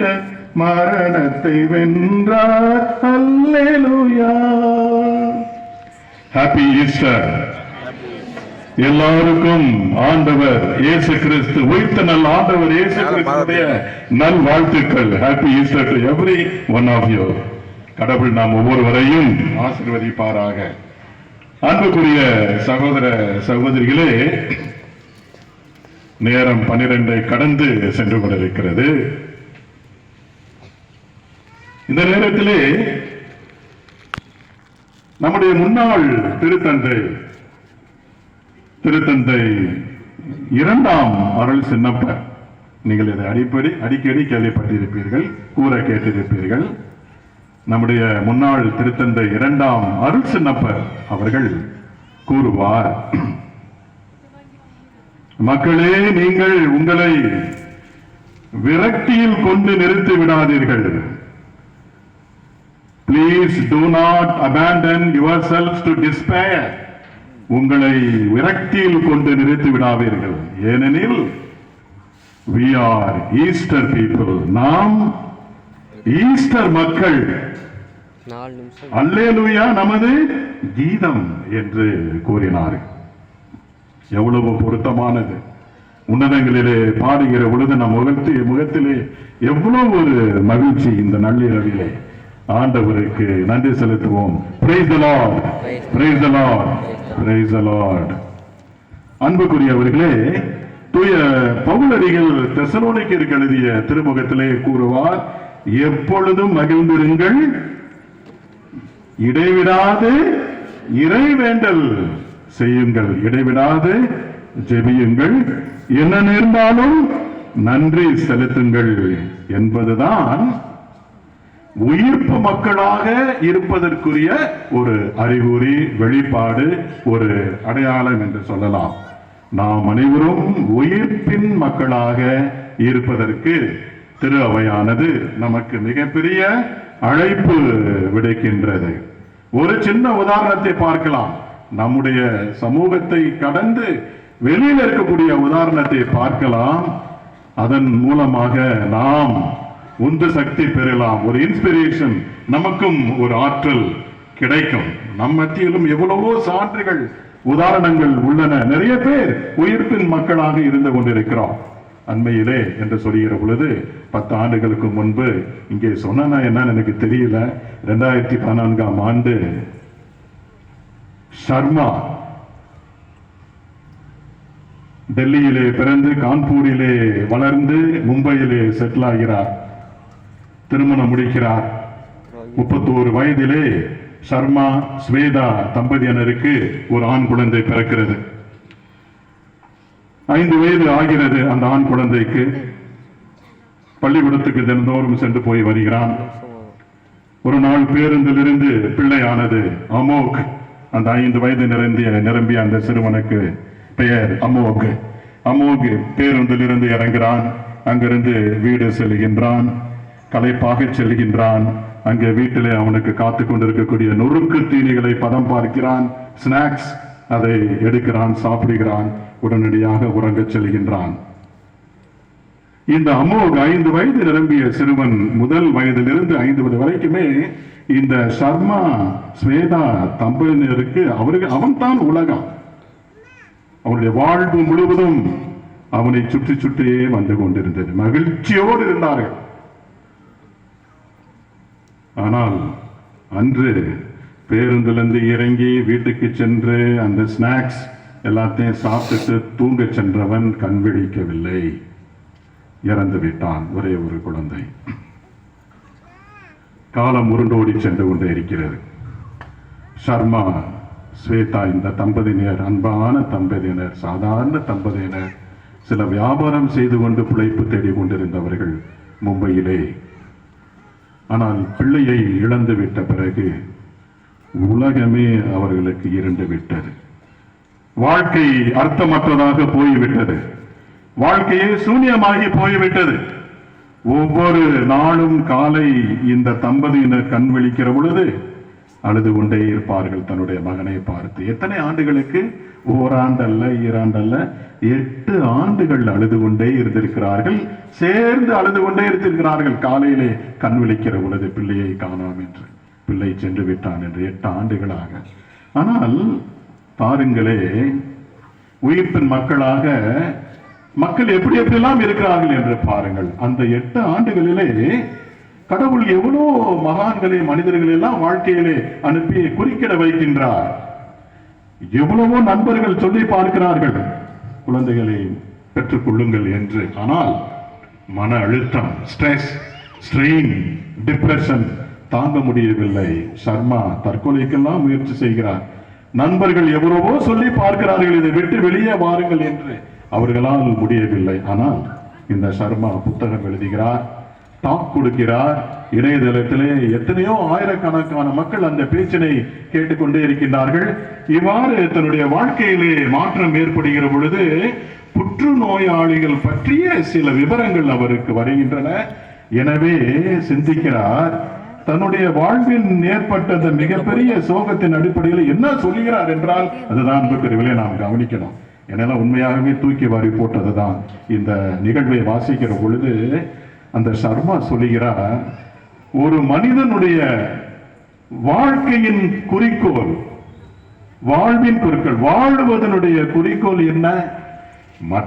வாழ்ந்திட மரணத்தை வென்றார்? அல்லேலூயா. ஹாப்பி ஈஸ்டர் எல்லாருக்கும் ஆண்டவர் இயேசு கிறிஸ்து உயிர்த்த நல் ஆண்டவர் இயேசு கிறிஸ்துடைய நல் வாழ்த்துக்கள் happy Easter to every one of you கடவுள் நாம் ஒவ்வொருவரையும் ஆசீர்வதிப்பாராக. அன்புக்குரிய சகோதர சகோதரிகளே நேரம் பன்னிரண்டை கடந்து சென்று கொண்டிருக்கிறது. இந்த நேரத்திலே நம்முடைய முன்னாள் திருத்தந்தை திருத்தந்தை இரண்டாம் அருள் சின்னப்ப நீங்கள் இதை அடிப்படை அடிக்கடி கேள்விப்பட்டிருப்பீர்கள் கூற கேட்டிருப்பீர்கள். நம்முடைய முன்னாள் திருத்தந்தை இரண்டாம் அருள் சின்னப்பர் அவர்கள் கூறுவார் மக்களே நீங்கள் உங்களை விரக்தியில் கொண்டு நிறுத்தி விடாதீர்கள். Please do not abandon yourselves to despair. உங்களை விரக்தியில் கொண்டு நிறுத்தி விடாதீர்கள். ஏனெனில் we are ஈஸ்டர் people. நாம் ஈஸ்டர் மக்கள். அல்லேலூயா நமது கீதம் என்று கூறினார். எவ்வளவு பொருத்தமானது. உன்னதங்களிலே பாடுகிற பொழுது நம் முகத்தி முகத்திலே எவ்வளவு ஒரு மகிழ்ச்சி இந்த நள்ளிரவிலே. ஆண்டவருக்கு நன்றி செலுத்துவோம். Praise the அன்புக்குரியவர்களே தூய பவுலடிகள் தெசலோனிக்கருக்கு எழுதிய திருமுகத்திலே கூறுவார் எப்பொழுதும் மகிழ்ந்திருங்கள் இடைவிடாது இறைவேண்டல் செய்யுங்கள் இடைவிடாது ஜெபியுங்கள். என்ன நேர்ந்தாலும் நன்றி செலுத்துங்கள் என்பதுதான் உயிர்ப்பு மக்களாக இருப்பதற்குரிய ஒரு அறிகுறி வெளிப்பாடு ஒரு அடையாளம் என்று சொல்லலாம். நாம் அனைவரும் உயிர்ப்பின் மக்களாக இருப்பதற்கு திரு அவையானது நமக்கு மிகப்பெரிய அழைப்பு விடுக்கின்றது. ஒரு சின்ன உதாரணத்தை பார்க்கலாம். நம்முடைய சமூகத்தை கடந்து வெளியில் இருக்கக்கூடிய உதாரணத்தை பார்க்கலாம். அதன் மூலமாக நாம் உந்து சக்தி பெறலாம். ஒரு இன்ஸ்பிரேஷன் நமக்கும் ஒரு ஆற்றல் கிடைக்கும். நம் மத்தியிலும் எவ்வளவோ சான்றுகள் உதாரணங்கள் உள்ளன. நிறைய பேர் உயிர்ப்பின் மக்களாக இருந்து கொண்டிருக்கிறோம். அண்மையிலே என்று சொல்லுகிற பொழுது பத்து ஆண்டுகளுக்கு முன்பு இங்கே சொன்னா என்னன்னு எனக்கு தெரியல. ரெண்டாயிரத்தி பதினான்காம் ஆண்டு சர்மா டெல்லியிலே பிறந்து கான்பூரிலே வளர்ந்து மும்பையிலே செட்டில் ஆகிறார். திருமணம் முடிக்கிறார். முப்பத்தோரு வயதிலே சர்மா ஸ்வேதா தம்பதியினருக்கு ஒரு ஆண் குழந்தை பிறக்கிறது. ஐந்து வயது ஆகிறது அந்த ஆண் குழந்தைக்கு. பள்ளிக்கூடத்துக்கு தினந்தோறும் சென்று போய் வருகிறான். ஒரு நாள் பேருந்திலிருந்து பிள்ளையானது அமோக் அந்த ஐந்து வயது நிரம்பிய நிரம்பிய அந்த சிறுவனுக்கு பெயர் அமோக். அமோக் பேருந்திலிருந்து இறங்குகிறான். அங்கிருந்து வீடு செல்கின்றான். களைப்பாக செல்கின்றான். அங்கே வீட்டிலே அவனுக்கு காத்து கொண்டிருக்கக்கூடிய நொறுக்கு தீனிகளை பதம் பார்க்கிறான். ஸ்நாக்ஸ் அதை எடுக்கிறான் சாப்பிடுகிறான். உடனடியாக உறங்கச் செல்கின்றான். இந்த அமோக் ஐந்து வயது நிரம்பிய சிறுவன் முதல் வயதிலிருந்து ஐந்து வயது வரைக்குமே இந்த சர்மா ஸ்வேதா தம்பதியினருக்கு அவருக்கு அவன்தான் உலகம். அவனுடைய வாழ்வு முழுவதும் அவனை சுற்றி சுற்றியே வந்து கொண்டிருந்தது. மகிழ்ச்சியோடு இருந்தார்கள். ஆனால் அன்று பேருந்துலேருந்து இறங்கி வீட்டுக்கு சென்று அந்த ஸ்நாக்ஸ் எல்லாத்தையும் சாப்பிட்டுட்டு தூங்க சென்றவன் கண் விழிக்கவில்லை. இறந்து விட்டான் ஒரே ஒரு குழந்தை. காலம் உருண்டோடி சென்று கொண்டே இருக்கிறது. சர்மா ஸ்வேதா இந்த தம்பதியினர் அன்பான தம்பதியினர் சாதாரண தம்பதியினர் சில வியாபாரம் செய்து கொண்டு பிழைப்பு தேடிக் கொண்டிருந்தவர்கள் மும்பையிலே ஆனால் பிள்ளையை இழந்து விட்ட பிறகு உலகமே அவர்களுக்கு இருண்டு விட்டது. வாழ்க்கை அர்த்தமற்றதாக போய்விட்டது. வாழ்க்கையே சூன்யமாகி போய்விட்டது. ஒவ்வொரு நாளும் காலை இந்த தம்பதியினர் கண் விழிக்கிற பொழுது அழுது கொண்டே இருப்பார்கள் தன்னுடைய மகனை பார்த்து. எத்தனை ஆண்டுகளுக்கு? ஓராண்டல்ல ஈராண்டல்ல எட்டு ஆண்டுகள் அழுது கொண்டே இருந்திருக்கிறார்கள். சேர்ந்து அழுது கொண்டே இருந்திருக்கிறார்கள். காலையிலே கண் விழிக்கிற பொழுது பிள்ளையை காணோம் என்று. பிள்ளை சென்று விட்டான் என்று எட்டு ஆண்டுகளாக. ஆனால் பாருங்களே உயிர்ப்பின் மக்களாக மக்கள் எப்படி எப்படியெல்லாம் இருக்கிறார்கள் என்று பாருங்கள். அந்த எட்டு ஆண்டுகளிலே கடவுள் எவ்வளோ மகான்களை மனிதர்கள் எல்லாம் வாழ்க்கையிலே அனுப்பி குறுக்கிட வைக்கின்றார். எவ்வளவோ நண்பர்கள் சொல்லி பார்க்கிறார்கள். குழந்தைகளை பெற்றுக்கொள்ளுங்கள் என்று. ஆனால் மன அழுத்தம் ஸ்ட்ரெஸ் ஸ்ட்ரெயின் டிப்ரெஷன் தாங்க முடியவில்லை. சர்மா தற்கொலைக்கெல்லாம் முயற்சி செய்கிறார். நண்பர்கள் எவ்வளவோ சொல்லி பார்க்கிறார்கள். இதை விட்டு வெளியே வாருங்கள் என்று. அவர்களால் முடியவில்லை. ஆனால் இந்த சர்மா புத்தகம் எழுதுகிறார். டாக் கொடுக்கிறார். இணையதளத்திலே எத்தனையோ ஆயிரக்கணக்கான மக்கள் அந்த பேச்சினை கேட்டுக்கொண்டே இருக்கின்றார்கள். இவ்வாறு தன்னுடைய வாழ்க்கையிலே மாற்றம் ஏற்படுகிற பொழுது புற்றுநோயாளிகள் பற்றிய சில விவரங்கள் அவருக்கு வருகின்றன. எனவே சிந்திக்கிறார். தன்னுடைய வாழ்வில் ஏற்பட்ட அந்த மிகப்பெரிய சோகத்தின் அடிப்படையில் என்ன சொல்கிறார் என்றால் அதுதான் அன்புக்குரியவிலே நாம் கவனிக்கணும். என்னெல்லாம் உண்மையாகவே தூக்கி வாரி போட்டதுதான். இந்த நிகழ்வை வாசிக்கிற பொழுது அந்த சர்மா சொல்லுகிறார் ஒரு மனிதனுடைய வாழ்க்கையின் குறிக்கோள் வாழ்வின் குறிக்கோள் வாழ்வதனுடைய குறிக்கோள் என்ன? மற்ற